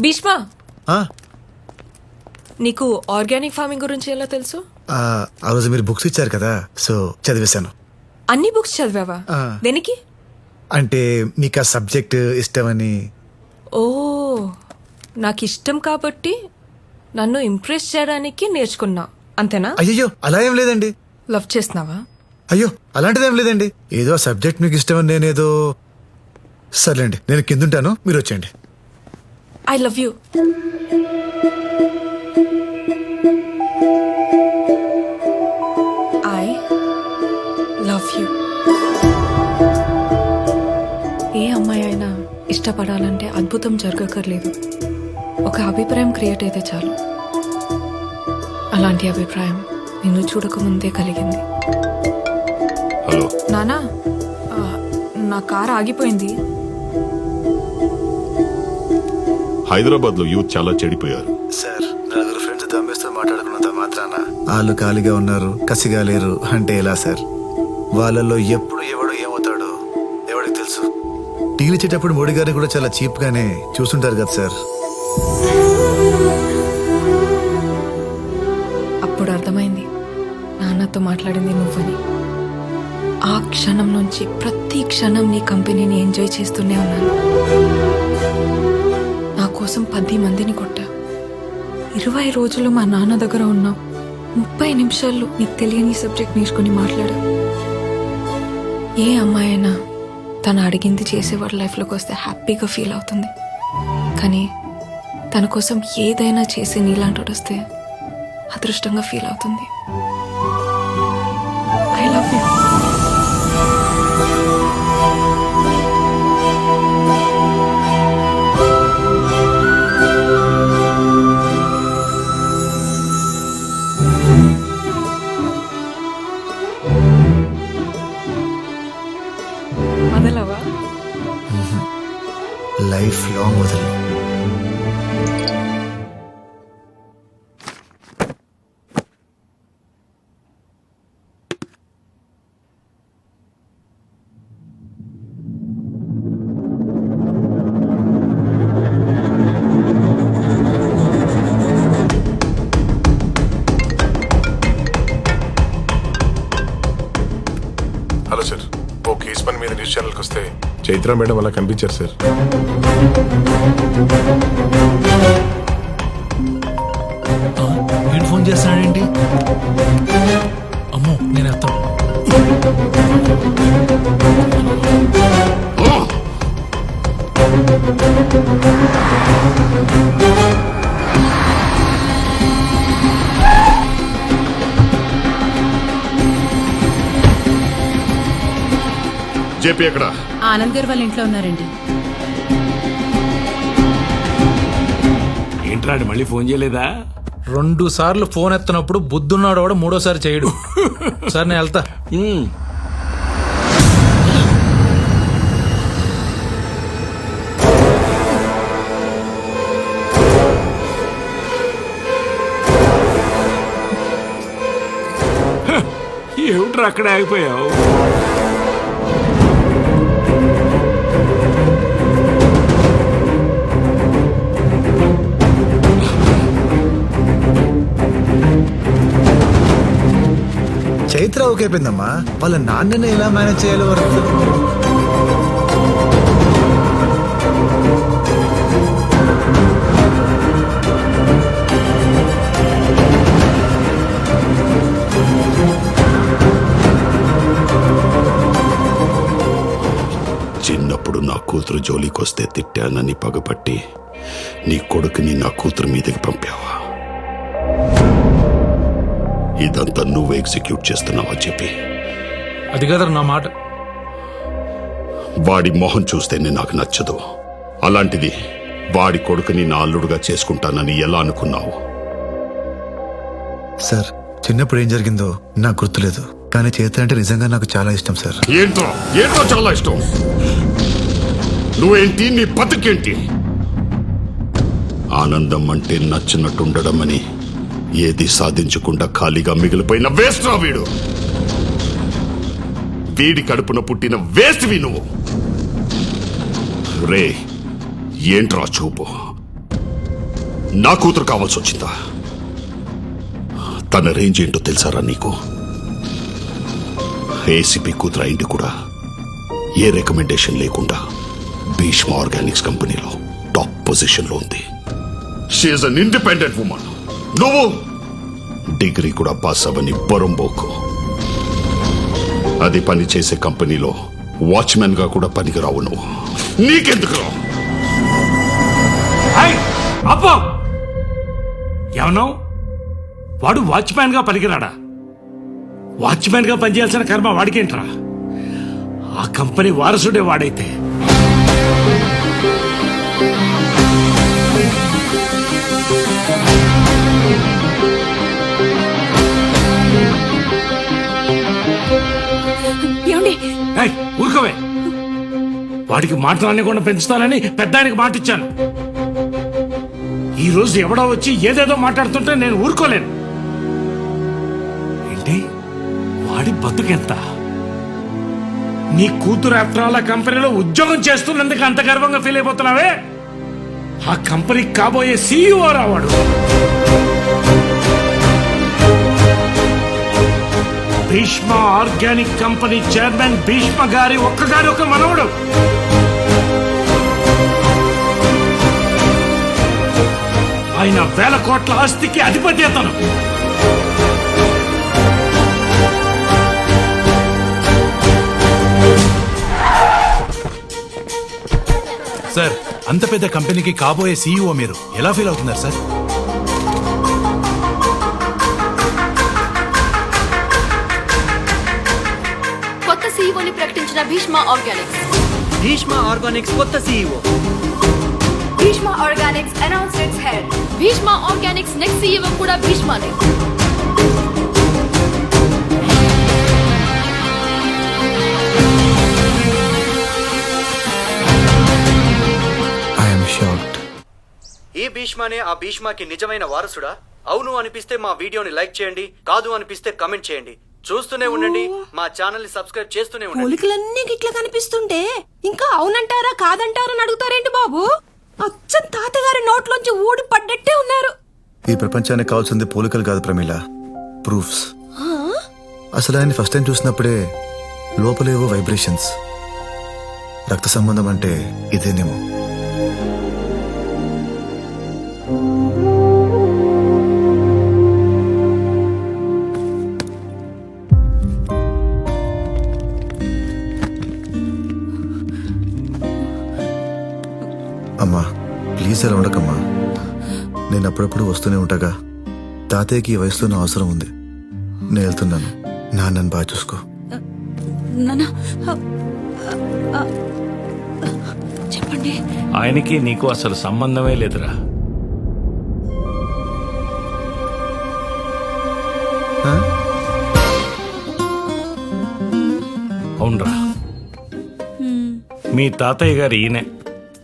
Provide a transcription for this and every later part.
భీష్మ! ఆ, నీకు organic farming గురించి ఎలా తెలుసు? ఆ, ఆ రోజు మీరు బుక్స్ ఇచ్చారు కదా సో చదివేశాను. అన్ని బుక్స్ చదివావా? ఆ. దేనికి? అంటే మీకు ఆ సబ్జెక్ట్ ఇష్టమని. ఓ నాకు ఇష్టం కాబట్టి నన్ను ఇంప్రెస్ చేయడానికి నేర్చుకున్నా అంతేనా? అయ్యయ్యో అలా ఏం లేదండి. లవ్ చేస్తున్నావా? అయ్యో అలాంటిదేం లేదండి. ఏదో ఆ సబ్జెక్ట్ మీకు ఇష్టమని నేనేదో సర్లేండి నేను కిందుంటాను మీరు వచ్చేయండి. I love you. I love you. ఏ అమ్మాయి అయినా ఇష్టపడాలంటే అద్భుతం జరగక్కర్లేదు. ఒక అభిప్రాయం క్రియేట్ అయితే చాలు. అలాంటి అభిప్రాయం నిన్ను చూడకముందే కలిగింది. నానా నా కార్ ఆగిపోయింది. హైదరాబాద్లో యూత్ చాలా చెడిపోయారు. సార్ నలుగురు ఫ్రెండ్స్ దమ్మేస్తూ మాట్లాడుకున్నంత మాత్రాన? వాళ్ళు ఖాళీగా ఉన్నారు కసిగా లేరు అంటే ఎలా సార్? వాళ్ళల్లో ఎప్పుడు ఎవడు ఏమవుతాడో ఎవడికి తెలుసు. టీవీ ఇచ్చేటప్పుడు మోడీ గారిని కూడా చాలా చీప్ గానే చూస్తుంటారు కదా సార్. అప్పుడు అర్థమైంది. నాన్నతో మాట్లాడింది నువ్వని. ఆ క్షణం నుంచి ప్రతి క్షణం నీ కంపెనీని ఎంజాయ్ చేస్తూనే ఉన్నాను. కోసం పది మందిని కొట్టా. ఇరవై రోజులు మా నాన్న దగ్గర ఉన్నాం ముప్పై నిమిషాల్లో నీకు తెలియని సబ్జెక్ట్ నేర్చుకుని మాట్లాడా. ఏ అమ్మాయి అయినా తను అడిగింది చేసేవాడు లైఫ్లోకి వస్తే హ్యాపీగా ఫీల్ అవుతుంది. కానీ తన కోసం ఏదైనా చేసి నీలాంటి వస్తే అదృష్టంగా ఫీల్ అవుతుంది. చైత్ర మేడం అలా కనిపించారు సార్. వీడు ఫోన్ చేస్తున్నాడేంటి అమ్మో నేను జేపీ ఎక్కడ? ఆనంద్ గారు వాళ్ళ ఇంట్లో ఉన్నారండి. ఏంట్రాడు మళ్ళీ ఫోన్ చేయలేదా? రెండు సార్లు ఫోన్ ఎత్తనప్పుడు బుద్ధున్నాడు వాడు మూడోసారి చేయడు. సార్ నేను వెళ్తా. ఏమిట్రా అక్కడ ఆగిపోయావు? చైత్ర ఓకే అయిపోయిందమ్మా వాళ్ళ నాన్నని ఎలా మేనేజ్ చేయాలో వరకు చిన్నప్పుడు నా కూతురు జోలికొస్తే తిట్టానని పగపట్టి నీ కొడుకుని నా కూతురు మీదకి పంపావా? ఇదంతా నువ్వు ఎగ్జిక్యూట్ చేస్తున్నావా చెప్పి? అది కదరా నా మాట. వాడి మొహం చూస్తేనే నాకు నచ్చదు. అలాంటిది వాడి కొడుకుని నా అల్లుడుగా చేసుకుంటానని ఎలా అనుకున్నావు? సార్ చిన్నప్పుడు ఏం జరిగిందో నాకు గుర్తులేదు. కానీ చైత్ర అంటే నిజంగా నాకు చాలా ఇష్టం సార్. ఏంటో ఏంటో చాలా ఇష్టం? నువ్వేంటి? నీ బతుకేంటి? ఆనందం అంటే నచ్చినట్టుండడం అని ఏది సాధించకుండా ఖాళీగా మిగిలిపోయిన వేస్ట్ రా వీడు. వీడి కడుపున పుట్టిన వేస్ట్ వి నువ్వు. రే ఏంట్రా చూపు? నా కూతురు కావాల్సి వచ్చిందా? తన రేంజ్ ఏంటో తెలుసారా నీకు? ఏసీపీ కూతురు అయింది కూడా ఏ రికమెండేషన్ లేకుండా భీష్మ ఆర్గానిక్స్ కంపెనీలో టాప్ పొజిషన్లో ఉంది. She is an independent woman నువ్వు? డిగ్రీ కూడా పాస్ అవ్వని బొరంబోకు. అది పని చేసే కంపెనీలో వాచ్మెన్గా కూడా పనికి రావు నువ్వు. నీకెందుకు? రావు హై! ఏమన్నావు? వాడు వాచ్మ్యాన్గా పనికిరాడా? వాచ్మ్యాన్గా పనిచేయాల్సిన కర్మ వాడికేంట్రా? ఆ కంపెనీ వారసుడే వాడైతే. ఏమండి ఏయ్, వాడికి మాట్లాడకుండా పెంచుతానని పెద్ద ఆయనకి మాట ఇచ్చాను ఈ రోజు ఎవడో వచ్చి ఏదేదో మాట్లాడుతుంటే నేను ఊరుకోలేను. ఏంటి? వాడి బతుకెంత? నీ కూతురు అత్రాల కంపెనీలో ఉద్యోగం చేస్తున్నందుకు అంత గర్వంగా ఫీల్ అయిపోతున్నావే? ఆ కంపెనీకి కాబోయే CEO రావాడు Bheeshma organic company chairman Bheeshma గారి ఒక్కగారి ఒక మనవడు. ఆయన వేల కోట్ల ఆస్తికి అధిపతి అతను. సార్ అంత పెద్ద కంపెనీకి కాబోయే సీఈఓ మీరు ఎలా ఫీల్ అవుతున్నారు sir? Bheeshma organics Bheeshma organics కొత్త CEO Bheeshma organics announce its head Bheeshma organics next CEO కూడా భీష్మనే ఐఎమ్ షాక్డ్ ఈ భీష్మనే ఆ భీష్మకి నిజమైన వారసుడా? అవును అనిపిస్తే మా వీడియోని లైక్ చేయండి కాదు అనిపిస్తే కమెంట్ చేయండి. చూస్తూనే ఉండండి. మా ఛానల్ని సబ్స్క్రైబ్ చేస్తూనే ఉండండి. పోలికలన్నీ గిట్ల కనిపిస్తుంటే ఇంకా అవునంటారా కాదంటారా అని అడుగుతారేంటి బాబు? అచ్చం తాతగారి నోట్లోంచి ఊడి పడ్డట్టే ఉన్నారు. ఈ ప్రపంచానికి కావాల్సింది పోలికలు కాదు ప్రమీల. ప్రూఫ్స్. అసలు ఆయన ఫస్ట్ టైం చూసినప్పుడే లోపలేవో వైబ్రేషన్స్. రక్త సంబంధం అంటే ఇదేనేమో. ప్లీజ్ అలా ఉండకమ్మా. నేను అప్పుడప్పుడు వస్తూనే ఉంటాగా. తాతయ్యకి ఈ వయసులో నా అవసరం ఉంది. నేను వెళ్తున్నాను. నాన్నని బాగా చూసుకో. చెప్పండి. ఆయనకి నీకు అసలు సంబంధమే లేదురా? అవునరా. మీ తాతయ్య గారు ఈయనే.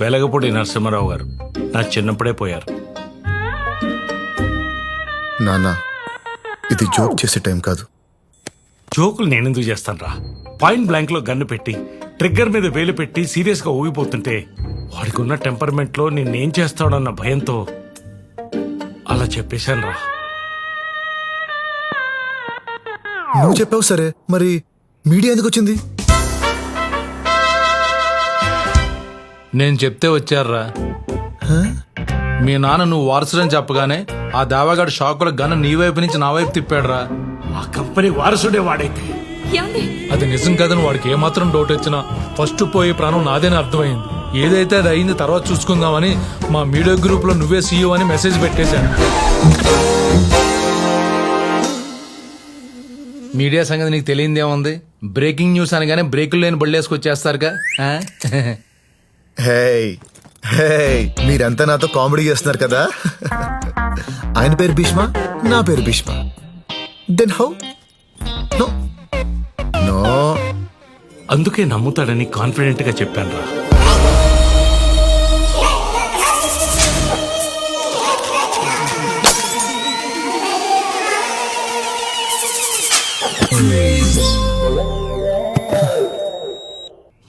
వెలగపూడి నరసింహారావు గారు. నా చిన్నప్పుడే పోయారు. నాన్న ఇది జోక్ చేసే టైం కాదు. జోకులు నేనెందుకు చేస్తాను రా పాయింట్ బ్లాంక్లో గన్ను పెట్టి ట్రిగ్గర్ మీద వేలు పెట్టి సీరియస్గా ఊగిపోతుంటే వాడికి ఉన్న టెంపర్మెంట్లో నేనేం చేస్తాడన్న భయంతో అలా చెప్పేశాను రా నువ్వు చెప్పావు సరే మరి మీడియా ఎందుకు వచ్చింది? నేను చెప్తే వచ్చారా? మీ నాన్న నువ్వు వారసుడని చెప్పగానే ఆ దావాగాడు షాకుల గన్న నీ వైపు నుంచి నా వైపు తిప్పాడురా. ఆ కంపెనీ వారసుడే వాడైతే. అది నిజం కదని వాడికి ఏమాత్రం డౌట్ వచ్చినా ఫస్ట్ పోయే ప్రాణం నాదేని అర్థమైంది. ఏదైతే అది అయింది తర్వాత చూసుకుందామని మా మీడియా గ్రూప్లో నువ్వే సీఈఓ అని మెసేజ్ పెట్టేశాను. మీడియా సంగతి నీకు తెలియంది ఏముంది బ్రేకింగ్ న్యూస్ అనగానే బ్రేకులు లేని బళ్ళేసుకొచ్చేస్తారుగా? మీరంతా నాతో కామెడీ చేస్తున్నారు కదా? ఆయన పేరు భీష్మ నా పేరు Bheeshma. Then how no no అందుకే నమ్ముతాడని కాన్ఫిడెంట్గా చెప్పాను రా.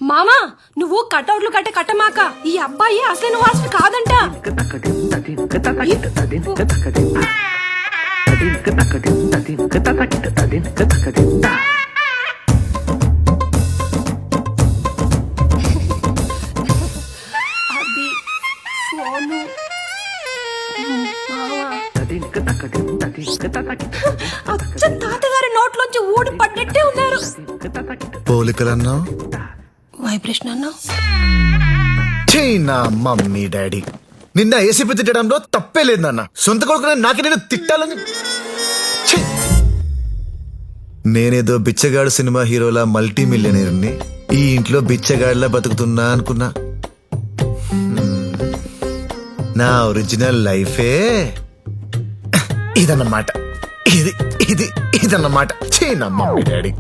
మామా నువ్వు కటౌట్లు కట్ట కట్టమాక ఈ అబ్బాయి అసలు వాసన కాదంట. అది ఫోను అచ్చం తాతగారి నోట్లోంచి ఊడి పడ్డట్టే ఉన్నారు. పోలికలన్నావు వైబ్రేషన్ అన్నా? China mummy daddy. నిన్న ఏసీపీ తిట్టడంలో తప్పే లేదు నాన్న. సొంత కొడుకునే నాకే నేను తిట్టాలని నేనేదో బిచ్చగాడు సినిమా హీరోలా మల్టీ మిలియనీర్ని ఈ ఇంట్లో బిచ్చగాడిలా బతుకుతున్నా అనుకున్నా. నా ఒరిజినల్ లైఫే. ఇదన్నమాట. ఇది ఇది ఇదన్నమాట. China mummy daddy.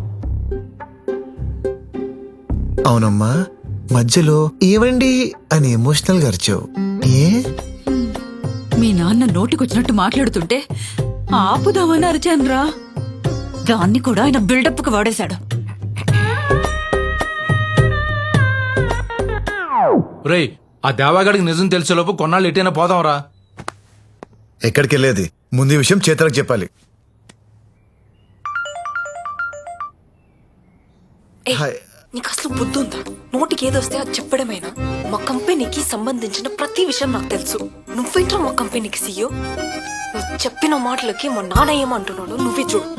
అవునమ్మా. మధ్యలో ఏవండి అని ఎమోషనల్గా అరిచావు. ఏ? మీ నాన్న నోటికొచ్చినట్టు మాట్లాడుతుంటే ఆపుదామని అరిచానురా దాన్ని కూడా ఆయన బిల్డప్కు వాడేశాడు. రేయ్ ఆ దేవాగడికి నిజం తెలిసేలోపు కొన్నాళ్ళు ఎటైనా పోదాంరా ఎక్కడికి వెళ్ళేది ముందు ఈ విషయం చేతలకు చెప్పాలి. హాయ్. నీకు అసలు బుద్ధి ఉందా నోటికి ఏదొస్తే అది చెప్పడమేనా? మా కంపెనీకి సంబంధించిన ప్రతి విషయం నాకు తెలుసు. నువ్వేంట్రా మా కంపెనీకి సీయో నువ్వు చెప్పిన మాటలకి మా నాన్న ఏమంటున్నాడు నువ్వే చూడు.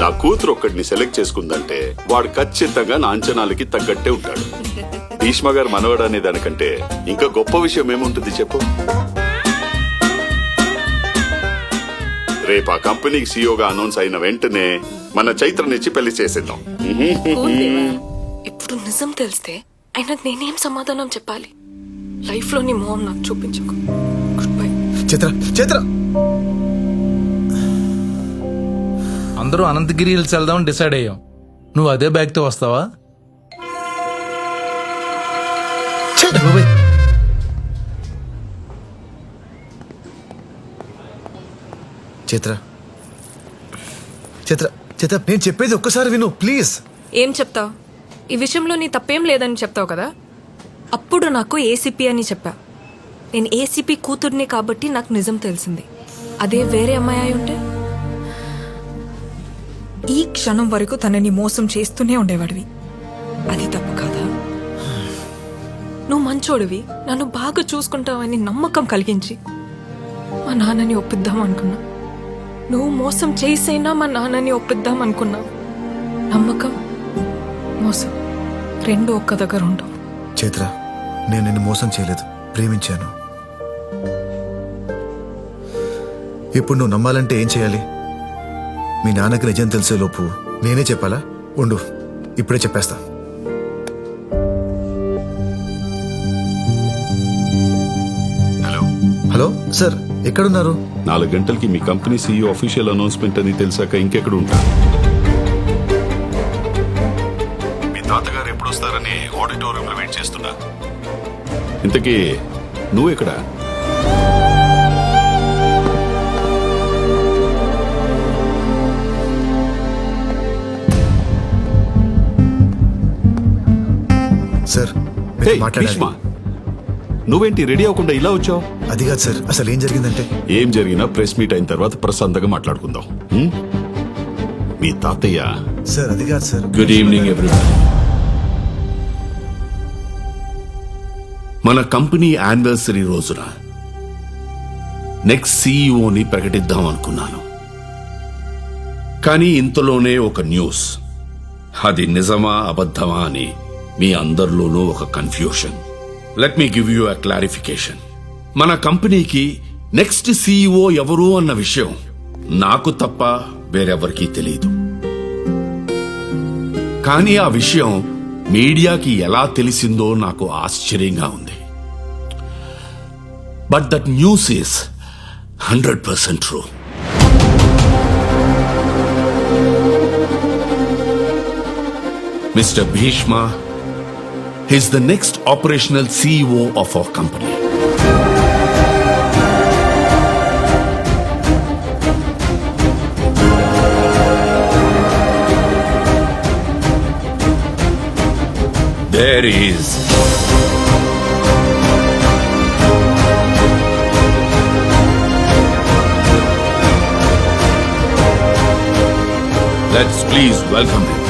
నా కూతురు ఒక్కడిని సెలెక్ట్ చేసుకుందంటే వాడు ఖచ్చితంగా నా అంచనాలకి తగ్గట్టే ఉంటాడు. భీష్మ గారు మనవడు అనే దానికంటే ఇంకా గొప్ప విషయం ఏముంటుంది చెప్పు? రేపు ఆ కంపెనీకి సీఈఓగా అనౌన్స్ అయిన వెంటనే మన చైత్రనిచ్చి పెళ్ళి చేసేద్దాం. నిజం తెలిస్తే ఆయనకు నేనేం సమాధానం చెప్పాలి? లైఫ్లో నీ మోహన్ నాకు చూపించకు. Good bye Chitra Chitra! అందరూ అనంతగిరి హిల్స్ వెళ్దామని డిసైడ్ అయ్యాం. నువ్వు అదే బ్యాగ్తో వస్తావా. చిత్ర చిత్ర చిత్ర నేను చెప్పేది ఒక్కసారి విను ప్లీజ్! ఏం చెప్తావు? ఈ విషయంలో నీ తప్పేం లేదని చెప్తావు కదా? అప్పుడు నాకు ఏసీపీ అని చెప్పా. నేను ఏసీపీ కూతుర్ని కాబట్టి నాకు నిజం తెలిసింది. అదే వేరే అమ్మాయి అయి ఉంటే? ఈ క్షణం వరకు తనని మోసం చేస్తూనే ఉండేవాడివి. అది తప్పు కాదా? నువ్వు మంచోడివి. నన్ను బాగా చూసుకుంటావని నమ్మకం కలిగించి. మా నాన్నని ఒప్పిద్దాం అనుకున్నా. నువ్వు మోసం చేసైనా మా నాన్నని ఒప్పిద్దాం అనుకున్నావు నమ్మకం మోసం. రెండు ఒక్క దగ్గర ఉండవు చైత్ర నేను నిన్ను మోసం చేయలేదు. ప్రేమించాను. ఇప్పుడు నువ్వు నమ్మాలంటే ఏం చేయాలి? మీ నాన్నకి నిజం తెలిసే లోపు నేనే చెప్పాలా? ఉండు ఇప్పుడే చెప్పేస్తా. హలో. హలో సార్ ఎక్కడున్నారు? నాలుగు గంటలకి మీ కంపెనీ సీఈఓ అఫీషియల్ అనౌన్స్మెంట్ అని తెలిసాక ఇంకెక్కడ ఉంటా? వస్తారని ఆడిటోరియంలో వెయిట్ చేస్తున్నా. ఇంతకీ నువ్వు ఎక్కడ? సార్ మాట్లాడాలి. భీష్మ నువ్వేంటి రెడీ అవ్వకుండా ఇలా వచ్చావు? అది కాదు సార్ అసలు ఏం జరిగిందంటే? ఏం జరిగినా ప్రెస్ మీట్ అయిన తర్వాత ప్రశాంతంగా మాట్లాడుకుందాం? మీ తాతయ్య? సార్ అది కాదు సార్. గుడ్ ఈవినింగ్ ఎవ్రీవన్ మన కంపెనీ యానివర్సరీ రోజున నెక్స్ట్ సీఈఓని ప్రకటిద్దాం అనుకున్నాను. కానీ ఇంతలోనే ఒక న్యూస్. అది నిజమా అబద్ధమా అని మీ అందరిలోనూ ఒక confusion. Let me give you a clarification మన కంపెనీకి నెక్స్ట్ సీఈఓ ఎవరు అన్న విషయం నాకు తప్ప వేరెవరికీ తెలియదు కానీ ఆ విషయం మీడియాకి ఎలా తెలిసిందో నాకు ఆశ్చర్యంగా ఉంది. But that news is hundred percent true mister Bhishma is the next operational CEO of our company Mulheres. Let's please welcome welcome him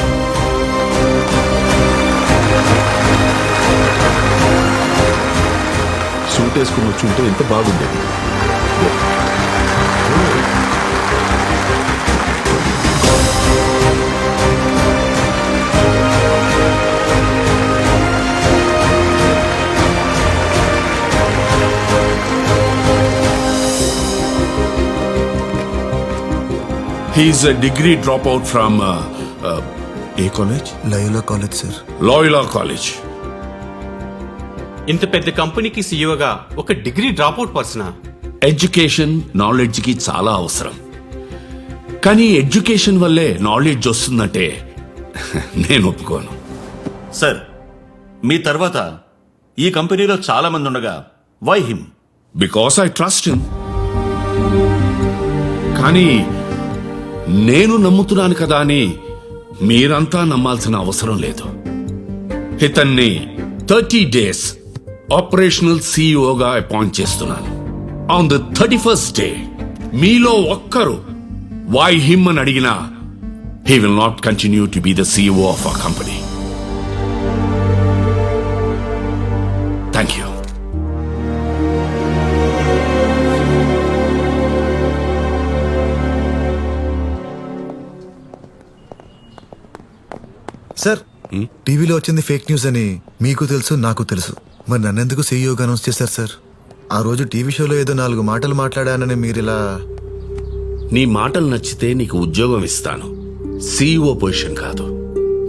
suit వేసుకుని వచ్చి ఉంటే ఎంత బాగుండేది he's a degree drop out from a college Loyola college sir Loyola college ఇంత పెద్ద కంపెనీకి సీఈఓగా ఒక డిగ్రీ డ్రాప్అవుట్ పర్సనా? ఎడ్యుకేషన్ నాలెడ్జ్కి చాలా అవసరం. కానీ ఎడ్యుకేషన్ వల్లే నాలెడ్జ్ వస్తుందంటే నేను ఒప్పుకోను. సార్ మీ తర్వాత ఈ కంపెనీలో చాలా మంది ఉండగా why him because I trust him కానీ నేను నమ్ముతున్నాను కదా అని మీరంతా నమ్మాల్సిన అవసరం లేదు. ఇతన్ని థర్టీ డేస్ ఆపరేషనల్ సిఇఓగా అపాయింట్ చేస్తున్నాను. On the thirty first day మీలో ఒక్కరు వై హిమ్ అని అడిగినా he will not continue to be the CEO of a company thank you టీవీలో వచ్చింది ఫేక్ న్యూస్ అని మీకు తెలుసు నాకు తెలుసు. మరి నన్నెందుకు సీఈఓగా అనౌన్స్ చేశారు సార్? ఆ రోజు టీవీ షోలో ఏదో నాలుగు మాటలు మాట్లాడానని మీరు ఇలా నీ మాటలు నచ్చితే నీకు ఉద్యోగం ఇస్తాను. సీఈఓ పొజిషన్ కాదు.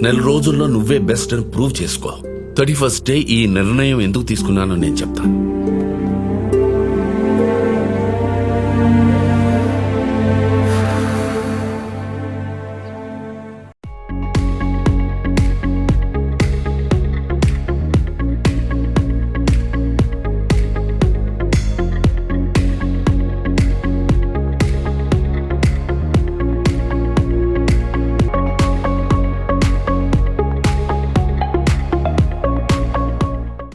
నెల రోజుల్లో నువ్వే బెస్ట్ అని ప్రూవ్ చేసుకో. థర్టీ ఫస్ట్ డే ఈ నిర్ణయం ఎందుకు తీసుకున్నానో నేను చెప్తాను.